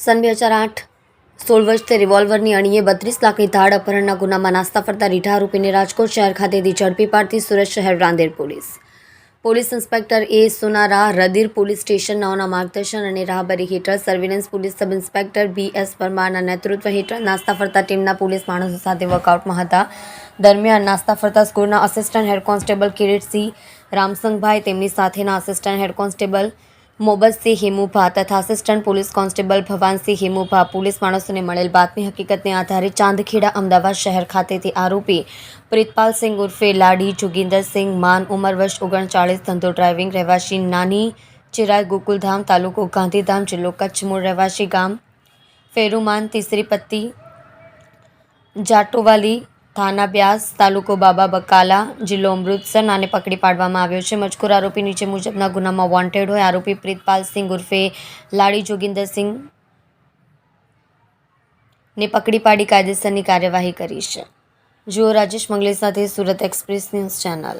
સન બે હજાર આઠ, સોળ વર્ષથી રિવોલ્વરની અણીએ બત્રીસ લાખની ધાડ અપહરણના ગુનામાં નાસ્તા ફરતા રીઢા આરોપીને રાજકોટ શહેર ખાતેથી ઝડપી પાડતી સુરત શહેર Rander police. Police inspector A Sonara રદીર police station માર્ગદર્શન અને રાહબરી હેઠળ surveillance police sub inspector B S પરમારના નેતૃત્વ હેઠળ નાસ્તા ફરતા ટીમના પોલીસ માણસો સાથે વર્કઆઉટમાં હતા. દરમિયાન નાસ્તા ફરતા સ્કૂલના assistant head constable Kiritsinh Ramsangbhai તેમની સાથેના assistant head constable Mobatsinh Himubha તથા assistant police constable Bhavansinh Himubha police માણસોને મળેલ બાતમી હકીકતને આધારે ચાંદખેડા અમદાવાદ શહેર ખાતેથી આરોપી પ્રિતપાલસિંહ ઉર્ફે લાડી જોગિંદરસિંહ માન, ઉંમર વર્ષ ઓગણચાળીસ, ધંધો ડ્રાઇવિંગ રહેવાસી, નાની ચિરાગ ગોકુલધામ, તાલુકો ગાંધીધામ, જિલ્લો કચ્છ મૂળ રહેવાસી ગામ, ફેરુમાન, તીસરી પત્તી, જાટોવાલી થાના બ્યાસ, તાલુકો બાબા બકાલા, જિલ્લો અમૃતસર નાને પકડી પાડવામાં આવ્યો છે. મજકૂર આરોપી નીચે મુજબના ગુનામાં વોન્ટેડ હોય. આરોપી પ્રીતપાલસિંહ ઉર્ફે લાડી જોગિંદરસિંહ ને પકડી પાડી કાયદેસરની કાર્યવાહી કરી છે. જુઓ રાજેશ મંગલે સાથે સુરત એક્સપ્રેસ ન્યૂઝ ચેનલ